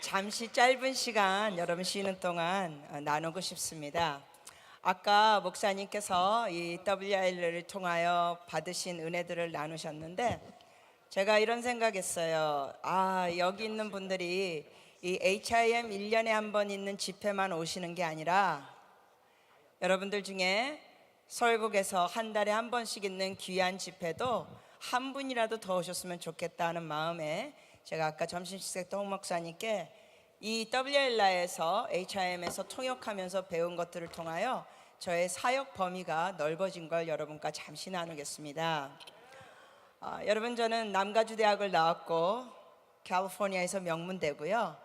잠시 짧은 시간 여러분 쉬는 동안 어, 나누고 싶습니다. 아까 목사님께서 이 WI를 통하여 받으신 은혜들을 나누셨는데 제가 이런 생각했어요. 아, 여기 있는 분들이 이 HIM 1년에 한 번 있는 집회만 오시는 게 아니라 여러분들 중에 서울국에서 한 달에 한 번씩 있는 귀한 집회도 한 분이라도 더 오셨으면 좋겠다는 마음에 제가 아까 점심 식사 때 홍 목사님께 이 WL라에서 HIM에서 통역하면서 배운 것들을 통하여 저의 사역 범위가 넓어진 걸 여러분과 잠시 나누겠습니다. 아, 여러분 저는 남가주 대학을 나왔고 캘리포니아에서 명문대고요.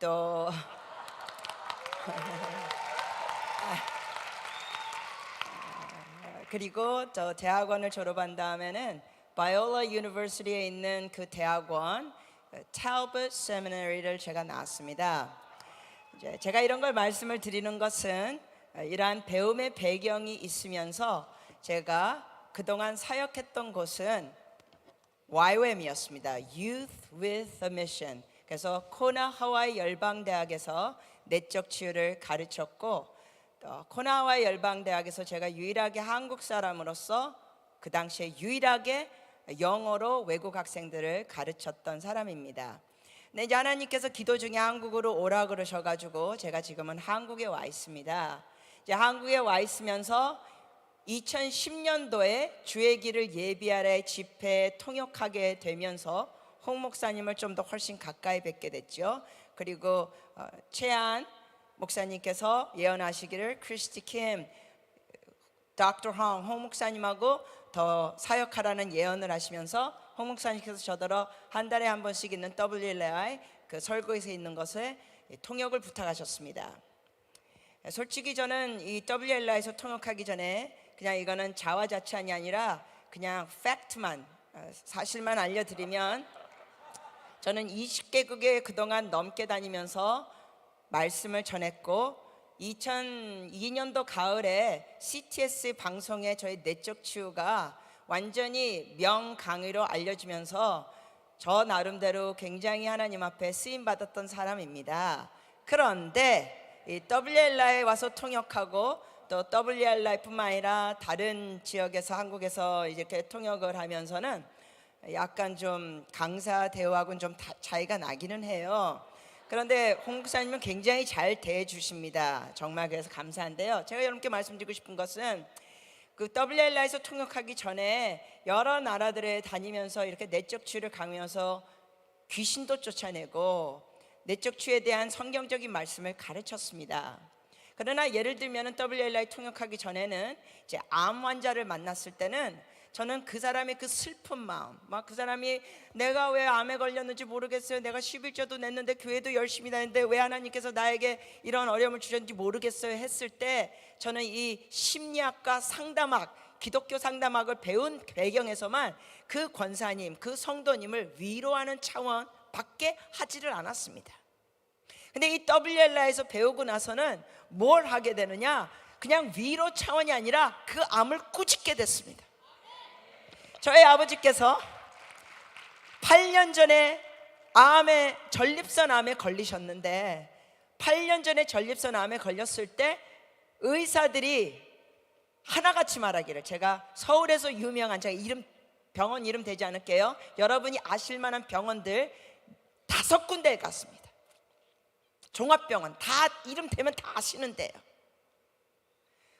또 그리고 저 대학원을 졸업한 다음에는 바이올라 유니버시티에 있는 그 대학원 탈버트 세미나리를 제가 나왔습니다. 이제 제가 이런 걸 말씀을 드리는 것은 이러한 배움의 배경이 있으면서 제가 그동안 사역했던 곳은 YWAM이었습니다. Youth with a Mission. 그래서 코나 하와이 열방대학에서 내적 치유를 가르쳤고 또 코나 하와이 열방대학에서 제가 유일하게 한국 사람으로서 그 당시에 유일하게 영어로 외국 학생들을 가르쳤던 사람입니다. 네, 이제 하나님께서 기도 중에 한국으로 오라 그러셔가지고 제가 지금은 한국에 와 있습니다. 이제 한국에 와 있으면서 2010년도에 주의 길을 예비하래 집회에 통역하게 되면서 홍 목사님을 좀 더 훨씬 가까이 뵙게 됐죠. 그리고 어, 최안 목사님께서 예언하시기를 크리스티 킴, 닥터 홍, 홍 목사님하고 더 사역하라는 예언을 하시면서 홍 목사님께서 저더러 한 달에 한 번씩 있는 WLI 그 설교에서 있는 것에 통역을 부탁하셨습니다. 솔직히 저는 이 WLI에서 통역하기 전에 그냥 이거는 자화자찬이 아니라 그냥 팩트만 어, 사실만 알려드리면 저는 20개국에 그동안 넘게 다니면서 말씀을 전했고 2002년도 가을에 CTS 방송에 저희 내적 치유가 완전히 명강의로 알려지면서 저 나름대로 굉장히 하나님 앞에 쓰임 받았던 사람입니다. 그런데 이 WLI에 와서 통역하고 또 WLI뿐만 아니라 다른 지역에서 한국에서 이렇게 통역을 하면서는 약간 좀 강사 대우하고는 좀 다- 차이가 나기는 해요. 그런데 홍 목사님은 굉장히 잘 대해 주십니다. 정말 그래서 감사한데요. 제가 여러분께 말씀드리고 싶은 것은 그 WLI에서 통역하기 전에 여러 나라들에 다니면서 이렇게 내적 치유를 강요해서 귀신도 쫓아내고 내적 치유에 대한 성경적인 말씀을 가르쳤습니다. 그러나 예를 들면 WLI 통역하기 전에는 이제 암 환자를 만났을 때는 저는 그 사람의 그 슬픈 마음, 막 그 사람이 내가 왜 암에 걸렸는지 모르겠어요. 내가 11조도 냈는데 교회도 열심히 다녔는데 왜 하나님께서 나에게 이런 어려움을 주셨는지 모르겠어요 했을 때 저는 이 심리학과 상담학, 기독교 상담학을 배운 배경에서만 그 권사님, 그 성도님을 위로하는 차원 밖에 하지를 않았습니다. 근데 이 WLI에서 배우고 나서는 뭘 하게 되느냐? 그냥 위로 차원이 아니라 그 암을 꾸짖게 됐습니다. 저희 아버지께서 8년 전에 암에 전립선 암에 걸리셨는데 8년 전에 전립선 암에 걸렸을 때 의사들이 하나같이 말하기를 제가 서울에서 유명한 제가 이름 병원 이름 되지 않을게요. 여러분이 아실 만한 병원들 다섯 군데에 갔습니다. 종합병원 다 이름 되면 다 아시는데요.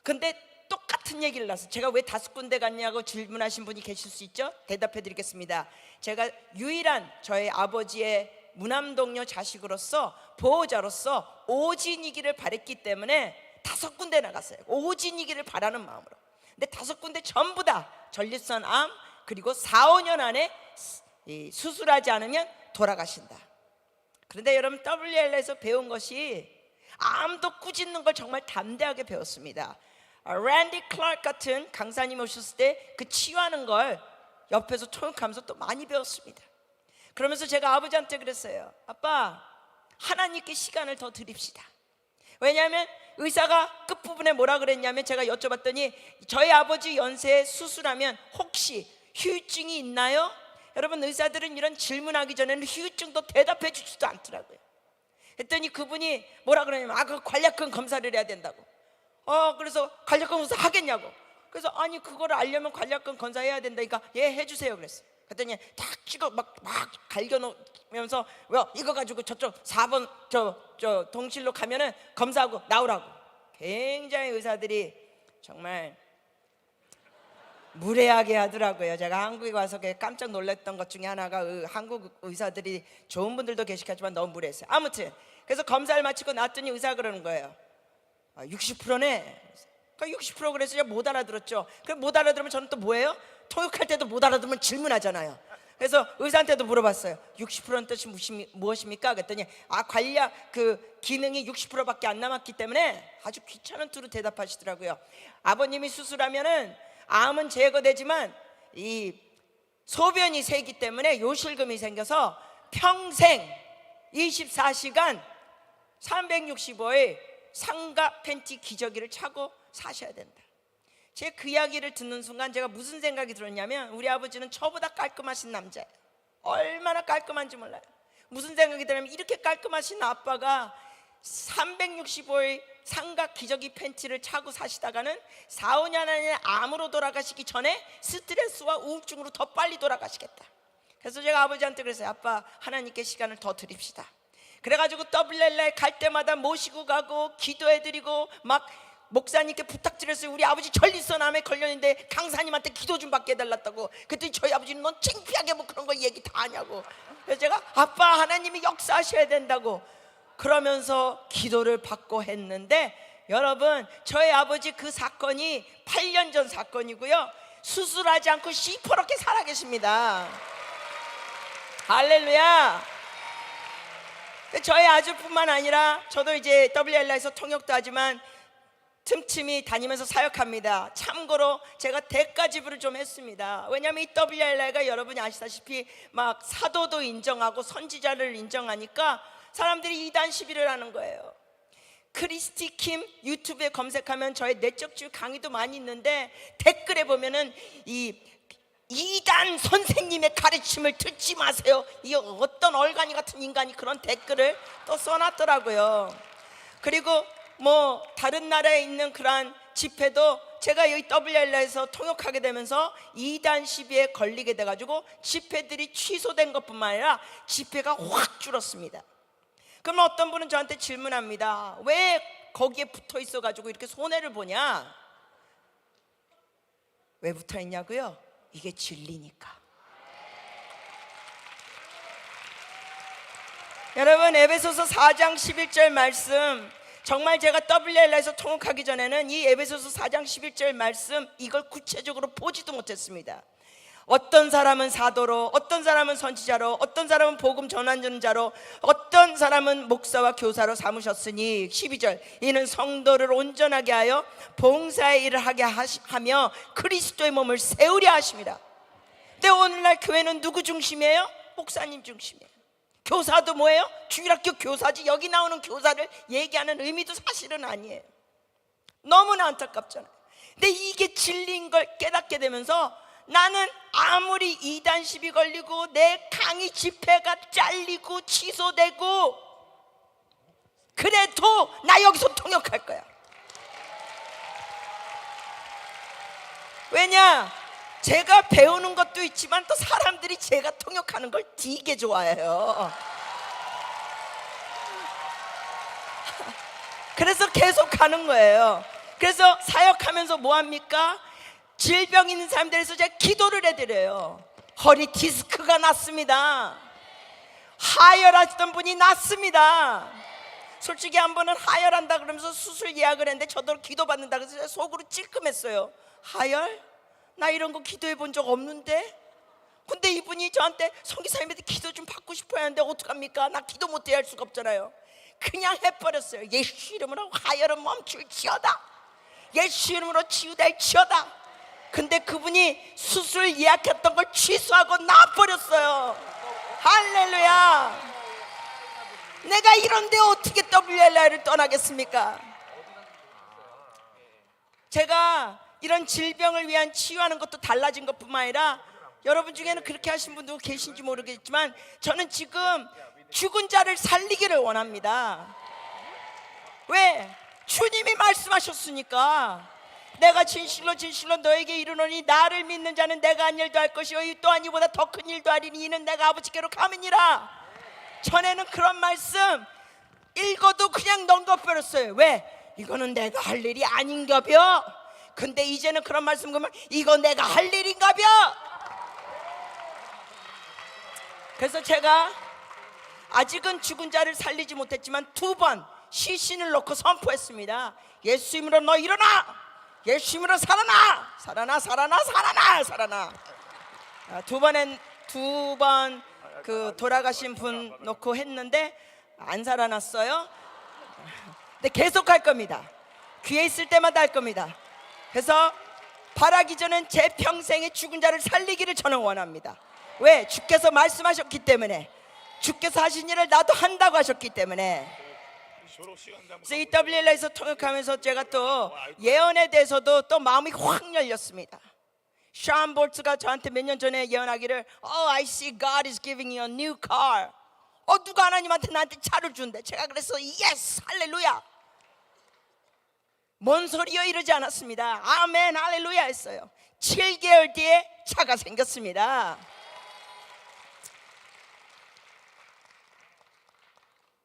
근데 똑같은 얘기를 나서 제가 왜 다섯 군데 갔냐고 질문하신 분이 계실 수 있죠? 대답해 드리겠습니다. 제가 유일한 저의 아버지의 무남동료 자식으로서 보호자로서 오진이기를 바랬기 때문에 다섯 군데 나갔어요. 오진이기를 바라는 마음으로. 근데 다섯 군데 전부 다 전립선 암 그리고 4, 5년 안에 이 수술하지 않으면 돌아가신다. 그런데 여러분 WL에서 배운 것이 암도 꾸짖는 걸 정말 담대하게 배웠습니다. 아, 랜디 클락 같은 강사님 오셨을 때 그 치유하는 걸 옆에서 통역하면서 또 많이 배웠습니다. 그러면서 제가 아버지한테 그랬어요. 아빠, 하나님께 시간을 더 드립시다. 왜냐하면 의사가 끝부분에 뭐라 그랬냐면 제가 여쭤봤더니 저희 아버지 연세에 수술하면 혹시 후유증이 있나요? 여러분 의사들은 이런 질문하기 전에는 후유증도 대답해 주지도 않더라고요. 했더니 그분이 뭐라 그러냐면 아 그 관략근 검사를 해야 된다고. 어 그래서 관략근 검사 하겠냐고. 그래서 아니 그거를 알려면 관략근 검사해야 된다니까 예 해주세요 그랬어. 그랬더니 탁 찍어 막 막 갈겨놓으면서 왜 이거 가지고 저쪽 4번 저 저 동실로 가면은 검사하고 나오라고. 굉장히 의사들이 정말 무례하게 하더라고요. 제가 한국에 와서 그 깜짝 놀랐던 것 중에 하나가 의- 한국 의사들이 좋은 분들도 계시겠지만 너무 무례했어요. 아무튼 그래서 검사를 마치고 나왔더니 의사 그러는 거예요. 아, 60%네. 그러니까 60% 그래서 제가 못 알아들었죠. 그럼 못 알아들으면 저는 또 뭐예요? 통역할 때도 못 알아들으면 질문하잖아요. 그래서 의사한테도 물어봤어요. 60%는 뜻이 무엇입니- 무엇입니까? 그랬더니 아 관략 그 기능이 60%밖에 안 남았기 때문에 아주 귀찮은 투로 대답하시더라고요. 아버님이 수술하면은 암은 제거되지만 이 소변이 새기 때문에 요실금이 생겨서 평생 24시간 365일 상가 팬티 기저귀를 차고 사셔야 된다. 제 그 이야기를 듣는 순간 제가 무슨 생각이 들었냐면 우리 아버지는 저보다 깔끔하신 남자예요. 얼마나 깔끔한지 몰라요. 무슨 생각이 들냐면 이렇게 깔끔하신 아빠가 365일 상가 기저귀 팬티를 차고 사시다가는 4, 5년 안에 암으로 돌아가시기 전에 스트레스와 우울증으로 더 빨리 돌아가시겠다. 그래서 제가 아버지한테 그랬어요. 아빠 하나님께 시간을 더 드립시다. 그래가지고 WLA 갈 때마다 모시고 가고 기도해드리고 막 목사님께 부탁드렸어요. 우리 아버지 전립선 암에 걸렸는데 강사님한테 기도 좀 받게 해달랐다고. 그랬더니 저희 아버지는 넌 창피하게 뭐 그런 거 얘기 다 하냐고. 그래서 제가 아빠 하나님이 역사하셔야 된다고 그러면서 기도를 받고 했는데 여러분 저희 아버지 그 사건이 8년 전 사건이고요. 수술하지 않고 시퍼렇게 살아계십니다. 할렐루야. 저희 아주뿐만 아니라 저도 이제 WLA에서 통역도 하지만 틈틈이 다니면서 사역합니다. 참고로 제가 대가 지불을 좀 했습니다. 왜냐하면 이 WLA가 여러분이 아시다시피 막 사도도 인정하고 선지자를 인정하니까 사람들이 이단 시비를 하는 거예요. 크리스티 킴 유튜브에 검색하면 저의 내적주 강의도 많이 있는데 댓글에 보면은 이 이단 선생님의 가르침을 듣지 마세요. 이 어떤 얼간이 같은 인간이 그런 댓글을 또 써놨더라고요. 그리고 뭐 다른 나라에 있는 그러한 집회도 제가 여기 WLA에서 통역하게 되면서 이단 시비에 걸리게 돼가지고 집회들이 취소된 것뿐만 아니라 집회가 확 줄었습니다. 그럼 어떤 분은 저한테 질문합니다. 왜 거기에 붙어 있어가지고 이렇게 손해를 보냐? 왜 붙어 있냐고요? 이게 진리니까. 여러분 에베소서 4장 11절 말씀 정말 제가 WL에서 통역하기 전에는 이 에베소서 4장 11절 말씀 이걸 구체적으로 보지도 못했습니다. 어떤 사람은 사도로, 어떤 사람은 선지자로, 어떤 사람은 복음 전환자로, 어떤 사람은 목사와 교사로 삼으셨으니 12절 이는 성도를 온전하게 하여 봉사의 일을 하게 하며 그리스도의 몸을 세우려 하십니다. 근데 오늘날 교회는 누구 중심이에요? 목사님 중심이에요. 교사도 뭐예요? 주일학교 교사지 여기 나오는 교사를 얘기하는 의미도 사실은 아니에요. 너무나 안타깝잖아요. 근데 이게 진리인 걸 깨닫게 되면서 나는 아무리 이단 시비 걸리고 내 강의 집회가 잘리고 취소되고 그래도 나 여기서 통역할 거야. 왜냐? 제가 배우는 것도 있지만 또 사람들이 제가 통역하는 걸 되게 좋아해요. 그래서 계속 가는 거예요. 그래서 사역하면서 뭐 합니까? 질병 있는 사람들에서 제가 기도를 해드려요. 허리 디스크가 났습니다. 하혈하시던 분이 났습니다. 솔직히 한 번은 하혈한다 그러면서 수술 예약을 했는데 저도 기도 받는다 그래서 속으로 찔끔했어요. 하혈? 나 이런 거 기도해 본 적 없는데? 근데 이분이 저한테 성기사님한테 기도 좀 받고 싶어야 하는데 어떡합니까? 나 기도 못해 할 수가 없잖아요. 그냥 해버렸어요. 예수 이름으로 하혈은 멈출지어다. 예수 이름으로 치유될 지어다. 근데 그분이 수술 예약했던 걸 취소하고 나버렸어요. 할렐루야. 내가 이런데 어떻게 WLI를 떠나겠습니까? 제가 이런 질병을 위한 치유하는 것도 달라진 것뿐만 아니라 여러분 중에는 그렇게 하신 분도 계신지 모르겠지만 저는 지금 죽은 자를 살리기를 원합니다. 왜? 주님이 말씀하셨으니까. 내가 진실로 진실로 너에게 이르노니 나를 믿는 자는 내가 한 일도 할 것이요 이 또한 이보다 더 큰 일도 하리니 이는 내가 아버지께로 가느니라. 전에는 그런 말씀 읽어도 그냥 넘겨버렸어요. 왜? 이거는 내가 할 일이 아닌가벼. 근데 이제는 그런 말씀 보면 이거 내가 할 일인가벼. 그래서 제가 아직은 죽은 자를 살리지 못했지만 두 번 시신을 놓고 선포했습니다. 예수 이름으로 너 일어나. 예수 이름으로 살아나. 살아나 살아나 살아나 살아나. 아, 두 번엔 두 번 그 돌아가신 분 놓고 했는데 안 살아났어요. 근데 계속 할 겁니다. 귀에 있을 때마다 할 겁니다. 그래서 바라기 전엔 제 평생에 죽은 자를 살리기를 저는 원합니다. 왜? 주께서 말씀하셨기 때문에 주께서 하신 일을 나도 한다고 하셨기 때문에 그래서 이 WL에서 통역하면서 제가 또 예언에 대해서도 또 마음이 확 열렸습니다. 샤운 볼트가 저한테 몇 년 전에 예언하기를 Oh, I see God is giving you a new car. 어 누가 하나님한테 나한테 차를 준대. 제가 그래서 Yes, 할렐루야. 뭔 소리요 이러지 않았습니다. 아멘, 할렐루야 했어요. 7개월 뒤에 차가 생겼습니다.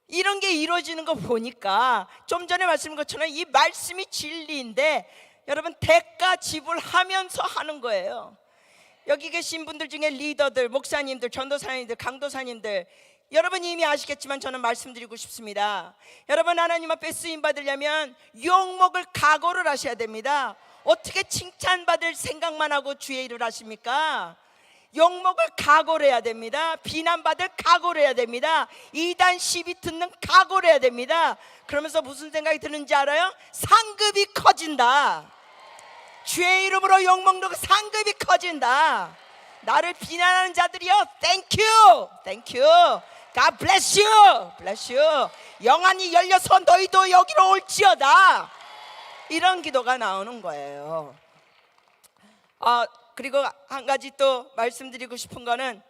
이런 게 이루어지는 거 보니까 좀 전에 말씀한 것처럼 이 말씀이 진리인데 여러분 대가 지불하면서 하는 거예요. 여기 계신 분들 중에 리더들, 목사님들, 전도사님들, 강도사님들 여러분 이미 아시겠지만 저는 말씀드리고 싶습니다. 여러분 하나님 앞에 쓰임 받으려면 욕먹을 각오를 하셔야 됩니다. 어떻게 칭찬받을 생각만 하고 주의 일을 하십니까? 욕먹을 각오를 해야 됩니다. 비난받을 각오를 해야 됩니다. 이단 시비 듣는 각오를 해야 됩니다. 그러면서 무슨 생각이 드는지 알아요? 상급이 커진다. 주의 이름으로 욕먹는 그 상급이 커진다. 나를 비난하는 자들이여, thank you, thank you. God bless you, bless you. 영안이 열려서 너희도 여기로 올지어다. 이런 기도가 나오는 거예요. 아 그리고 한 가지 또 말씀드리고 싶은 거는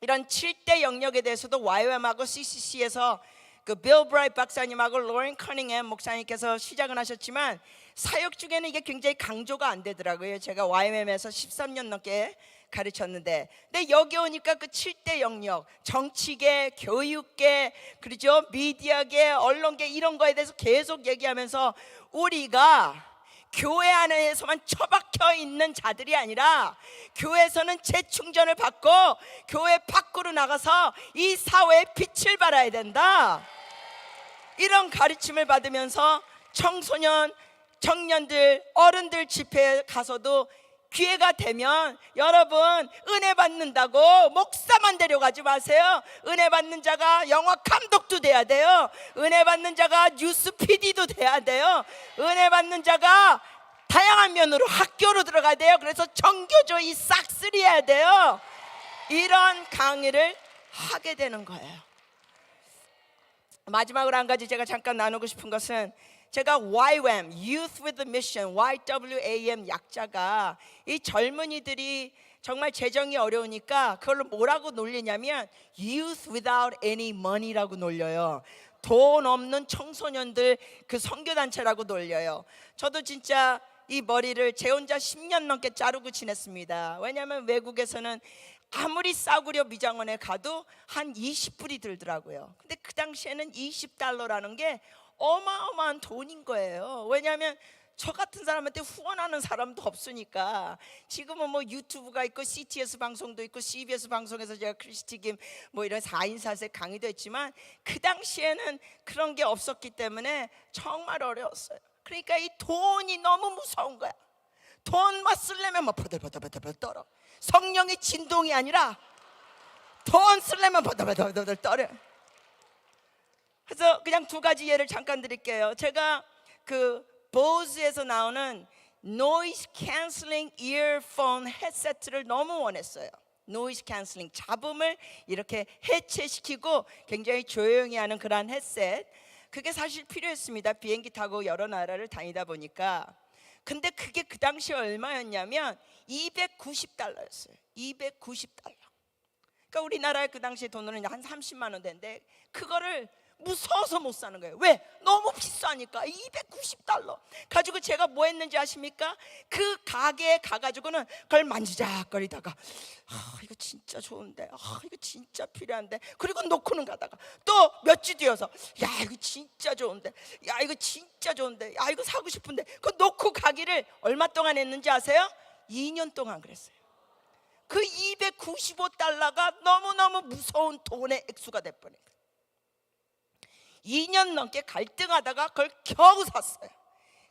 이런 7대 영역에 대해서도 YWM하고 CCC에서 그 빌 브라이트 박사님하고 로렌 커닝햄 목사님께서 시작은 하셨지만 사역 중에는 이게 굉장히 강조가 안 되더라고요. 제가 YWM에서 13년 넘게 가르쳤는데 근데 여기 오니까 그 7대 영역 정치계, 교육계, 그렇죠? 미디어계, 언론계 이런 거에 대해서 계속 얘기하면서 우리가 교회 안에서만 처박혀 있는 자들이 아니라 교회에서는 재충전을 받고 교회 밖으로 나가서 이 사회에 빛을 발해야 된다. 이런 가르침을 받으면서 청소년, 청년들, 어른들 집회에 가서도 기회가 되면 여러분 은혜 받는다고 목사만 데려가지 마세요. 은혜 받는 자가 영화 감독도 돼야 돼요. 은혜 받는 자가 뉴스 PD도 돼야 돼요. 은혜 받는 자가 다양한 면으로 학교로 들어가야 돼요. 그래서 정교조 이 싹쓸이 해야 돼요. 이런 강의를 하게 되는 거예요. 마지막으로 한 가지 제가 잠깐 나누고 싶은 것은 제가 YWAM, Youth with a Mission, YWAM 약자가 이 젊은이들이 정말 재정이 어려우니까 그걸로 뭐라고 놀리냐면 Youth without any money라고 놀려요. 돈 없는 청소년들 그 선교단체라고 놀려요. 저도 진짜 이 머리를 제 혼자 10년 넘게 자르고 지냈습니다. 왜냐하면 외국에서는 아무리 싸구려 미장원에 가도 한 20불이 들더라고요. 근데 그 당시에는 20달러라는 게 어마어마한 돈인 거예요. 왜냐하면 저 같은 사람한테 후원하는 사람도 없으니까 지금은 뭐 유튜브가 있고 CTS 방송도 있고 CBS 방송에서 제가 크리스티김 뭐 이런 4인 사세 강의도 했지만 그 당시에는 그런 게 없었기 때문에 정말 어려웠어요. 그러니까 이 돈이 너무 무서운 거야. 돈만 쓰려면 뭐 버들버들버들 떨어. 성령의 진동이 아니라 돈 쓰려면 버들버들버들 떨어. 그래서 그냥 두 가지 예를 잠깐 드릴게요. 제가 그 보즈에서 나오는 노이즈 캔슬링 이어폰 헤드세트를 너무 원했어요. 노이즈 캔슬링 잡음을 이렇게 해체시키고 굉장히 조용히 하는 그러한 헤드셋. 그게 사실 필요했습니다. 비행기 타고 여러 나라를 다니다 보니까. 근데 그게 그 당시 얼마였냐면 290달러였어요. 290달러. 그러니까 우리나라에 그 당시에 돈으로는 한 30만 원 되는데 그거를 무서워서 못 사는 거예요. 왜? 너무 비싸니까 290달러. 가지고 제가 뭐 했는지 아십니까? 그 가게에 가가지고는 그걸 만지작거리다가 아 이거 진짜 좋은데, 아 이거 진짜 필요한데. 그리고 놓고는 가다가 또 몇 주 뒤어서 야 이거 진짜 좋은데, 야 이거 진짜 좋은데, 야 이거 사고 싶은데. 그 놓고 가기를 얼마 동안 했는지 아세요? 2년 동안 그랬어요. 그 295달러가 너무너무 무서운 돈의 액수가 돼버린 거예요. 2년 넘게 갈등하다가 그걸 겨우 샀어요.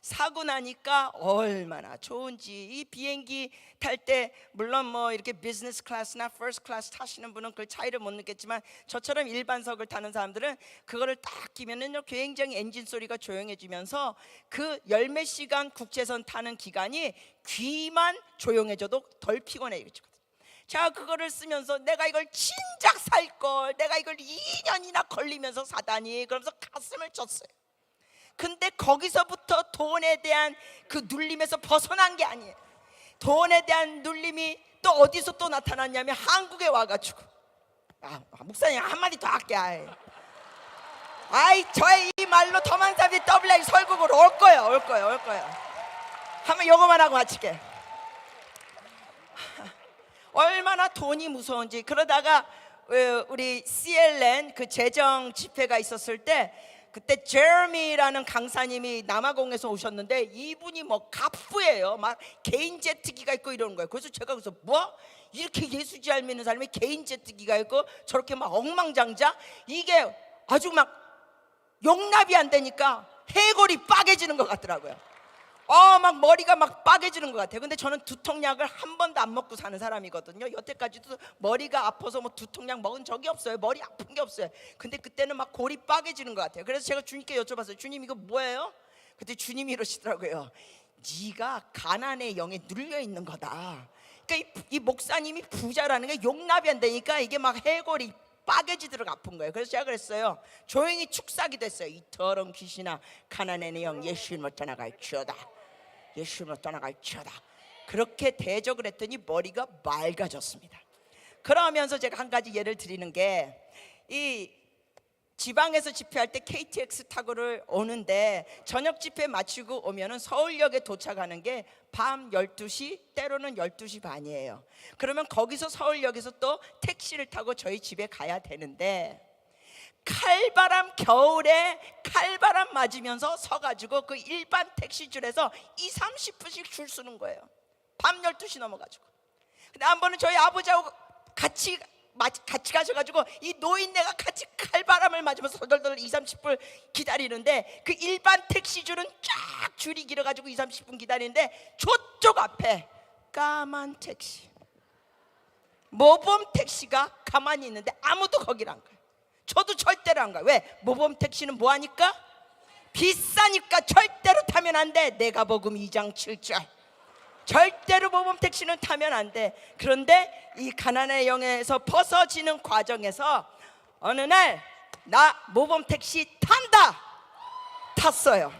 사고 나니까 얼마나 좋은지 이 비행기 탈 때 물론 뭐 이렇게 비즈니스 클래스나 퍼스트 클래스 타시는 분은 그 차이를 못 느꼈지만 저처럼 일반석을 타는 사람들은 그거를 딱 끼면은요 굉장히 엔진 소리가 조용해지면서 그 열 몇 시간 국제선 타는 기간이 귀만 조용해져도 덜 피곤해지거든 요. 자 그거를 쓰면서 내가 이걸 진작 살 걸 내가 이걸 2년이나 걸리면서 사다니 그러면서 가슴을 쳤어요. 근데 거기서부터 돈에 대한 그 눌림에서 벗어난 게 아니에요. 돈에 대한 눌림이 또 어디서 또 나타났냐면 한국에 와가지고 아, 목사님 한마디 더 할게 아이. 아이 저의 이 말로 더 많은 사람들이 WA 설국으로 올 거예요 올 거예요 올 거예요 한번 요거만 하고 마칠게 얼마나 돈이 무서운지 그러다가 어, 우리 CLN 그 재정 집회가 있었을 때 그때 제르미라는 강사님이 남아공에서 오셨는데 이분이 뭐 갑부예요. 막 개인 제트기가 있고 이러는 거예요. 그래서 제가 그래서 뭐 이렇게 예수지 알 믿는 사람이 개인 제트기가 있고 저렇게 막 엉망장자 이게 아주 막 용납이 안 되니까 해골이 빠개지는 것 같더라고요. 어, 막 머리가 막 빠개지는 것 같아요. 근데 저는 두통약을 한 번도 안 먹고 사는 사람이거든요. 여태까지도 머리가 아파서 뭐 두통약 먹은 적이 없어요. 머리 아픈 게 없어요. 근데 그때는 막 골이 빠개지는 것 같아요. 그래서 제가 주님께 여쭤봤어요. 주님 이거 뭐예요? 그때 주님이 이러시더라고요. 네가 가난의 영에 눌려 있는 거다. 그러니까 이, 이 목사님이 부자라는 게 용납이 안 되니까 이게 막 해골이 빠개지도록 아픈 거예요. 그래서 제가 그랬어요. 조용히 축사기 됐어요. 이 더러운 귀신아 가난의 영 예수님을 떠나갈지어다. 예수님을 떠나갈지어다. 그렇게 대적을 했더니 머리가 맑아졌습니다. 그러면서 제가 한 가지 예를 드리는 게 이 지방에서 집회할 때 KTX 타고를 오는데 저녁 집회 마치고 오면은 서울역에 도착하는 게 밤 12시 때로는 12시 반이에요. 그러면 거기서 서울역에서 또 택시를 타고 저희 집에 가야 되는데 칼바람 겨울에 칼바람 맞으면서 서 가지고 그 일반 택시 줄에서 2, 30분씩 줄 서는 거예요. 밤 12시 넘어 가지고. 근데 한 번은 저희 아버지하고 같이 마- 같이 가셔가지고 이 노인네가 같이 칼바람을 맞으면서 덜덜덜 2, 30분 기다리는데 그 일반 택시줄은 쫙 줄이 길어가지고 2, 30분 기다리는데 저쪽 앞에 까만 택시 모범 택시가 가만히 있는데 아무도 거기를 안 가요. 저도 절대로 안 가요. 왜? 모범 택시는 뭐 하니까? 비싸니까 절대로 타면 안 돼. 내가 복음 2장 7절. 절대로 모범 택시는 타면 안 돼. 그런데 이 가난의 영에서 벗어지는 과정에서 어느 날 나 모범 택시 탄다. 탔어요.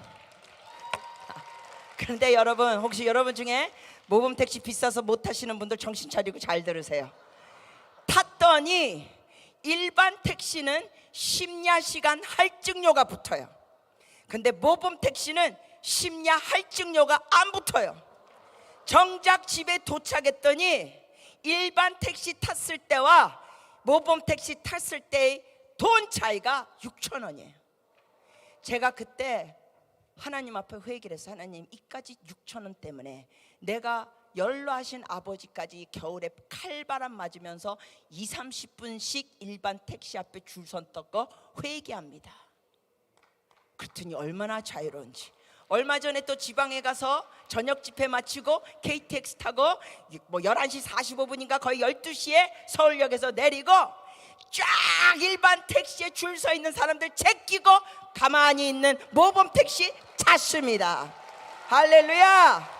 그런데 여러분 혹시 여러분 중에 모범 택시 비싸서 못 타시는 분들 정신 차리고 잘 들으세요. 탔더니 일반 택시는 심야 시간 할증료가 붙어요. 근데 모범 택시는 심야 할증료가 안 붙어요. 정작 집에 도착했더니 일반 택시 탔을 때와 모범 택시 탔을 때의 돈 차이가 6천 원이에요. 제가 그때 하나님 앞에 회개를 해서 하나님 이까지 6천 원 때문에 내가 연로하신 아버지까지 이 겨울에 칼바람 맞으면서 2, 30분씩 일반 택시 앞에 줄 섰던 거 회개합니다. 그랬더니 얼마나 자유로운지. 얼마 전에 또 지방에 가서 저녁 집회 마치고 KTX 타고 뭐 11시 45분인가 거의 12시에 서울역에서 내리고 쫙 일반 택시에 줄 서 있는 사람들 제끼고 가만히 있는 모범 택시 탔습니다. 할렐루야.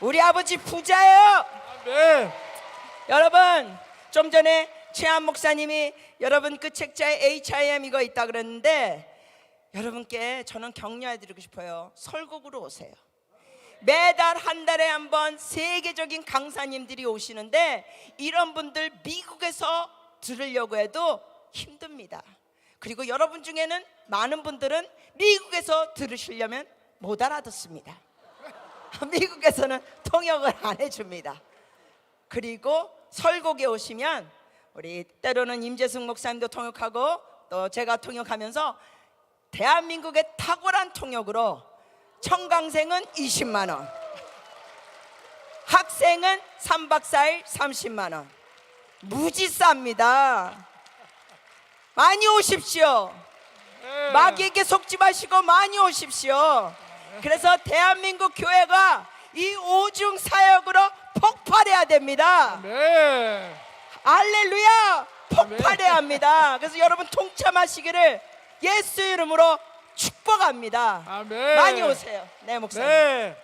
우리 아버지 부자예요. 아멘. 여러분 좀 전에 최한 목사님이 여러분 그 책자에 HIM 이거 있다 그랬는데 여러분께 저는 격려해드리고 싶어요. 설국으로 오세요. 매달 한 달에 한 번 세계적인 강사님들이 오시는데 이런 분들 미국에서 들으려고 해도 힘듭니다. 그리고 여러분 중에는 많은 분들은 미국에서 들으시려면 못 알아듣습니다. 미국에서는 통역을 안 해줍니다. 그리고 설국에 오시면 우리 때로는 임재승 목사님도 통역하고 또 제가 통역하면서 대한민국의 탁월한 통역으로 청강생은 20만 원, 학생은 3박 4일 30만 원, 무지 쌉니다. 많이 오십시오. 네. 마귀에게 속지 마시고 많이 오십시오. 그래서 대한민국 교회가 이 오중 사역으로 폭발해야 됩니다. 네. 알렐루야! 폭발해야 합니다. 그래서 여러분 통참하시기를 예수 이름으로 축복합니다. 아멘. 많이 오세요. 네, 목사님. 네.